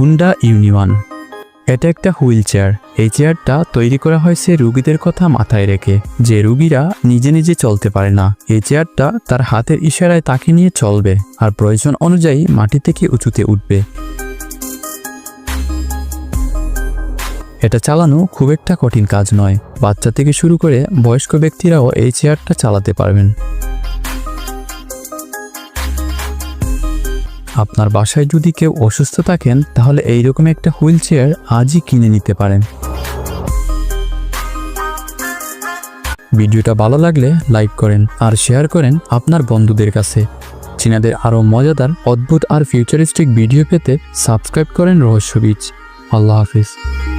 Honda ইউনিওয়ান। এটা একটা wheel chair. এই চেয়ারটা তৈরি করা হয়েছে রুগীদের কথা মাথায় রেখে, যে রুগীরা নিজে নিজে চলতে পারে না। এই চেয়ারটা তার হাতের ইশারায় তাকে নিয়ে চলবে আর প্রয়োজন অনুযায়ী মাটি থেকে উঁচুতে উঠবে। এটা চালানো খুব একটা কঠিন কাজ নয়। বাচ্চা থেকে শুরু করে বয়স্ক ব্যক্তিরাও এই চেয়ারটা চালাতে পারবেন। আপনার বাসায় যদি কেউ অসুস্থ থাকেন, তাহলে এইরকম একটা হুইল চেয়ার আজই কিনে নিতে পারেন। ভিডিওটা ভালো লাগলে লাইক করেন আর শেয়ার করেন আপনার বন্ধুদের কাছে। চীনাদের আরও মজাদার, অদ্ভুত আর ফিউচারিস্টিক ভিডিও পেতে সাবস্ক্রাইব করেন রহস্য বীজ। আল্লাহ হাফিজ।